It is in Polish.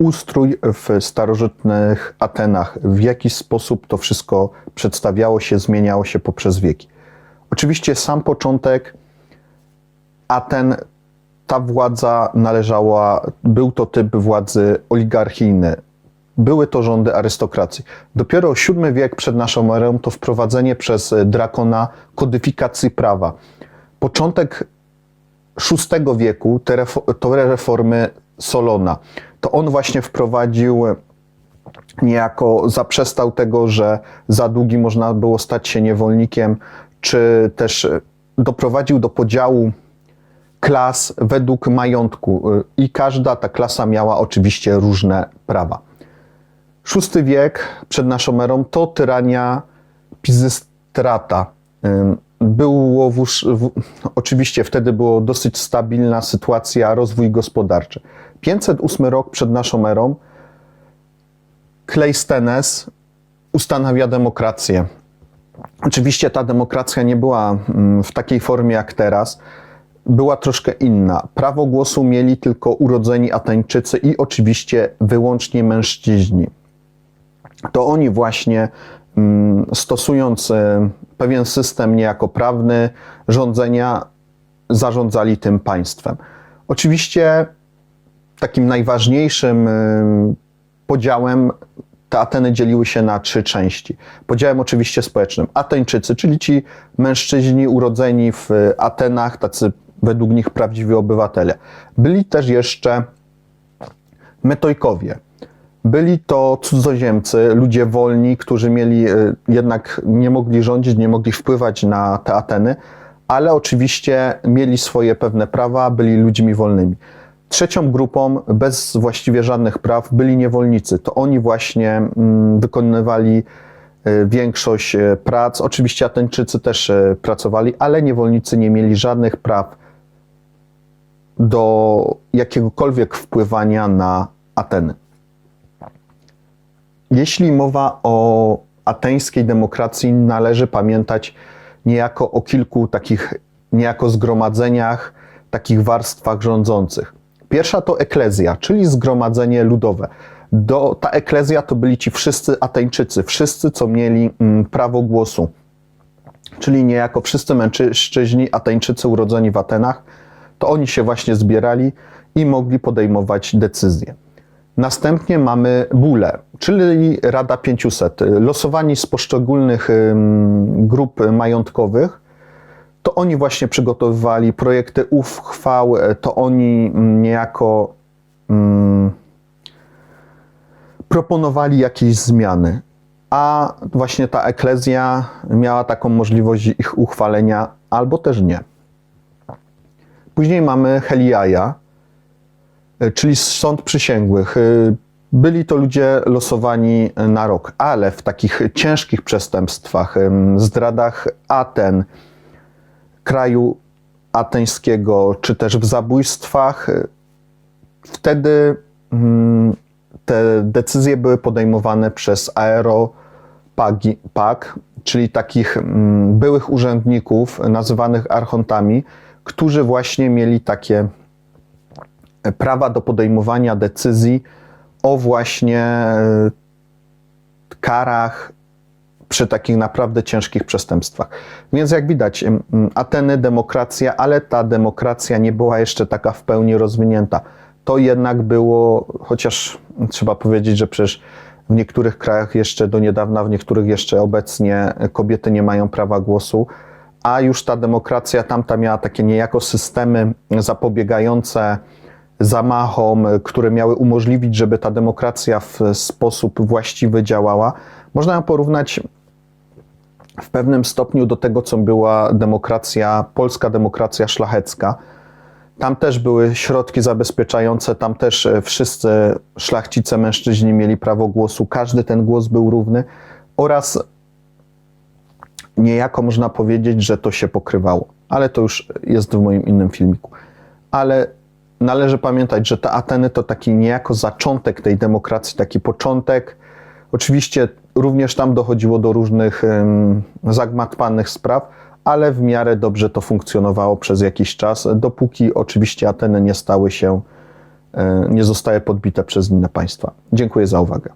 ustrój w starożytnych Atenach, w jaki sposób to wszystko przedstawiało się, zmieniało się poprzez wieki. Oczywiście sam początek Aten, ta władza należała, był to typ władzy oligarchijny, były to rządy arystokracji. Dopiero VII wiek przed naszą erą to wprowadzenie przez Drakona kodyfikacji prawa. Początek VI wieku te reformy Solona. To on właśnie wprowadził niejako zaprzestał tego, że za długi można było stać się niewolnikiem, czy też doprowadził do podziału klas według majątku i każda ta klasa miała oczywiście różne prawa. VI wiek przed naszą erą to tyrania Pizystrata. Było wóż, w, oczywiście wtedy była dosyć stabilna sytuacja, rozwój gospodarczy. 508 rok przed naszą erą Klejstenes ustanawia demokrację. Oczywiście ta demokracja nie była mm, w takiej formie jak teraz, była troszkę inna. Prawo głosu mieli tylko urodzeni Ateńczycy i oczywiście wyłącznie mężczyźni. To oni właśnie mm, stosując e, pewien system niejako prawny rządzenia, zarządzali tym państwem. Oczywiście takim najważniejszym y, podziałem te Ateny dzieliły się na trzy części. Podziałem oczywiście społecznym. Ateńczycy, czyli ci mężczyźni urodzeni w Atenach, tacy według nich prawdziwi obywatele. Byli też jeszcze Metojkowie. Byli to cudzoziemcy, ludzie wolni, którzy mieli y, jednak nie mogli rządzić, nie mogli wpływać na te Ateny, ale oczywiście mieli swoje pewne prawa, byli ludźmi wolnymi. Trzecią grupą, bez właściwie żadnych praw, byli niewolnicy. To oni właśnie mm, wykonywali y, większość y, prac. Oczywiście Ateńczycy też pracowali, ale niewolnicy nie mieli żadnych praw do jakiegokolwiek wpływania na Ateny. Jeśli mowa o ateńskiej demokracji, należy pamiętać niejako o kilku takich niejako zgromadzeniach, takich warstwach rządzących. Pierwsza to eklezja, czyli zgromadzenie ludowe. Do, ta eklezja to byli ci wszyscy Ateńczycy, wszyscy, co mieli mm, prawo głosu. Czyli niejako wszyscy mężczyźni, Ateńczycy urodzeni w Atenach, to oni się właśnie zbierali i mogli podejmować decyzje. Następnie mamy bule, czyli Rada 500. Losowani z poszczególnych grup majątkowych, to oni właśnie przygotowywali projekty uchwał, e, to oni mm, niejako mm, proponowali jakieś zmiany. A właśnie ta eklezja miała taką możliwość ich uchwalenia, albo też nie. Później mamy Heliaja, czyli sąd przysięgłych. E, Byli to ludzie losowani na rok, ale w takich ciężkich przestępstwach, zdradach Aten, kraju ateńskiego, czy też w zabójstwach, e, wtedy mm, te decyzje były podejmowane przez aeropagi, pag, czyli takich mm, byłych urzędników nazywanych archontami, którzy właśnie mieli takie prawa do podejmowania decyzji o właśnie e, karach przy takich naprawdę ciężkich przestępstwach. Więc jak widać, Ateny demokracja, ale ta demokracja nie była jeszcze taka w pełni rozwinięta. To jednak było, chociaż trzeba powiedzieć, że przecież w niektórych krajach jeszcze do niedawna, w niektórych jeszcze obecnie kobiety nie mają prawa głosu, a już ta demokracja tamta miała takie niejako systemy zapobiegające zamachom, które miały umożliwić, żeby ta demokracja w sposób właściwy działała. Można ją porównać w pewnym stopniu do tego, co była demokracja, polska demokracja szlachecka. Tam też były środki zabezpieczające, tam też e, wszyscy szlachcice, mężczyźni mieli prawo głosu, każdy ten głos był równy oraz niejako można powiedzieć, że to się pokrywało, ale to już jest w moim innym filmiku. Ale należy pamiętać, że te Ateny to taki niejako zaczątek tej demokracji, taki początek. Oczywiście również tam dochodziło do różnych um, zagmatwanych spraw, ale w miarę dobrze to funkcjonowało przez jakiś czas, dopóki oczywiście Ateny nie stały się e, nie zostaje podbite przez inne państwa. Dziękuję za uwagę.